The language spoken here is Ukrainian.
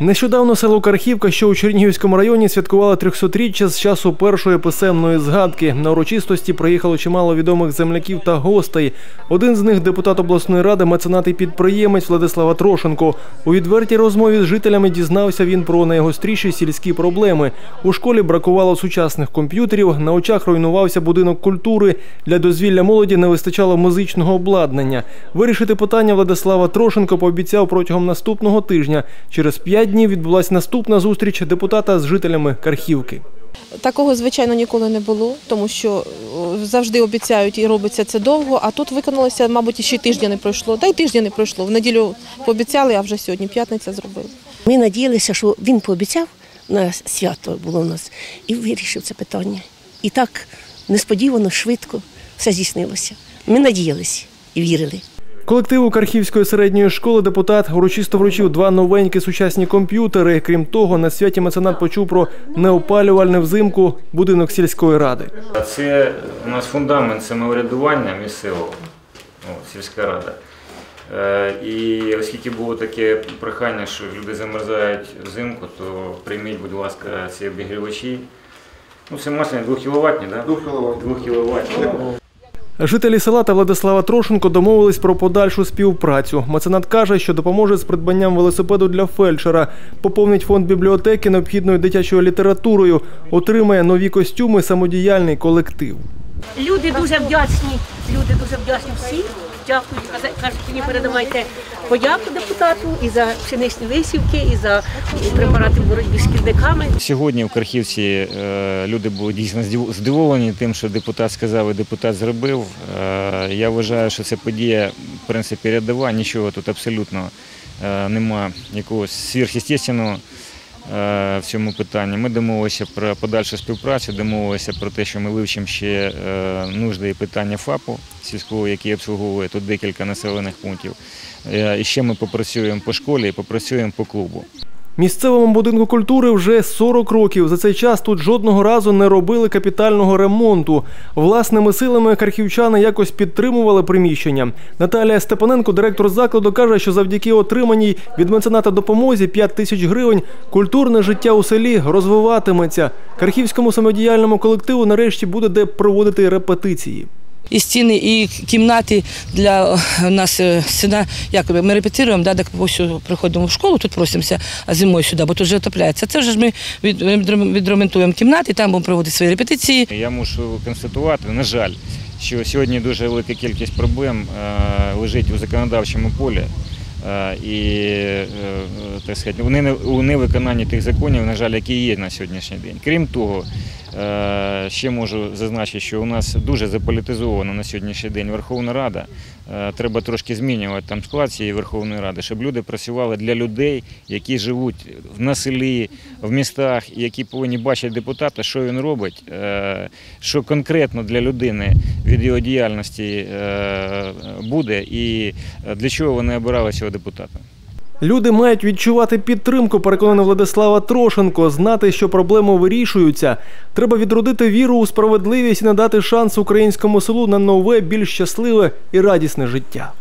Нещодавно село Кархівка, що у Чернігівському районі, святкувало 300-річчя з часу першої писемної згадки. На урочистості приїхало чимало відомих земляків та гостей. Один з них депутат обласної ради, меценат і підприємець Владислава Трошенко. У відвертій розмові з жителями дізнався він про найгостріші сільські проблеми. У школі бракувало сучасних комп'ютерів, на очах руйнувався будинок культури. Для дозвілля молоді не вистачало музичного обладнання. Вирішити питання Владислава Трошенко пообіцяв протягом наступного тижня. Через п'ять днів відбулася наступна зустріч депутата з жителями Кархівки. Такого, звичайно, ніколи не було, тому що завжди обіцяють і робиться це довго, а тут виконалося, мабуть, ще тижня не пройшло. Та й тижня не пройшло. В неділю пообіцяли, а вже сьогодні п'ятниця зробили. Ми надіялися, що він пообіцяв на свято було у нас і вирішив це питання. І так несподівано, швидко все здійснилося. Ми надіялися і вірили. Колективу Кархівської середньої школи депутат урочисто вручив два новенькі сучасні комп'ютери. Крім того, на святі меценат почув про неопалювальне взимку будинок сільської ради. Це у нас фундамент самоврядування місцевого, сільська рада. Е, І оскільки було таке прохання, що люди замерзають взимку, то прийміть, будь ласка, ці обігрівачі. Ну, це масляні 2 кВт, да? 2 кВт. 2 кВт. Жителі села та Владислава Трошенко домовились про подальшу співпрацю. Меценат каже, що допоможе з придбанням велосипеду для фельдшера, поповнить фонд бібліотеки необхідною дитячою літературою, отримає нові костюми, самодіяльний колектив. Люди дуже вдячні. Люди дуже вдячні всі. Дякую. Кажуть, мені передавайте подяку депутату і за пшеничні висівки, і за препарати в боротьбі з шкідниками. Сьогодні в Кархівці е, люди були дійсно здивовані тим, що депутат сказав і депутат зробив. Е, Я вважаю, що це подія, в принципі, рядова, нічого тут абсолютно е, нема якогось сверхъестественного в цьому питанні. Ми домовилися про подальшу співпрацю, домовилися про те, що ми вивчимо ще е, нужди і питання ФАПу сільського, який обслуговує тут декілька населених пунктів. Е, І ще ми попрацюємо по школі і попрацюємо по клубу. Місцевому будинку культури вже 40 років. За цей час тут жодного разу не робили капітального ремонту. Власними силами харківчани якось підтримували приміщення. Наталія Степаненко, директор закладу, каже, що завдяки отриманій від мецената допомозі 5 тисяч гривень культурне життя у селі розвиватиметься. Кархівському самодіяльному колективу нарешті буде де проводити репетиції. І стіни, і кімнати для е, нас е, сюди, як ми репетируємо, да, так ось приходимо в школу, тут просимося, а зимою сюди, бо тут вже отопляється. Це вже ж ми відремонтуємо кімнати, там будемо проводити свої репетиції. Я мушу констатувати, на жаль, що сьогодні дуже велика кількість проблем е, лежить у законодавчому полі. І так сказати, у у невиконанні тих законів, на жаль, які є на сьогоднішній день. Крім того, ще можу зазначити, що у нас дуже заполітизована на сьогоднішній день Верховна Рада. Е, Треба трошки змінювати там склад цієї Верховної Ради, щоб люди працювали для людей, які живуть на селі, в містах, які повинні бачити депутата, що він робить, е, що конкретно для людини від його діяльності е, буде, і е, для чого вони обирали цього депутата. Люди мають відчувати підтримку, переконаний Владислава Трошенко, знати, що проблеми вирішуються. Треба відродити віру у справедливість і надати шанс українському селу на нове, більш щасливе і радісне життя.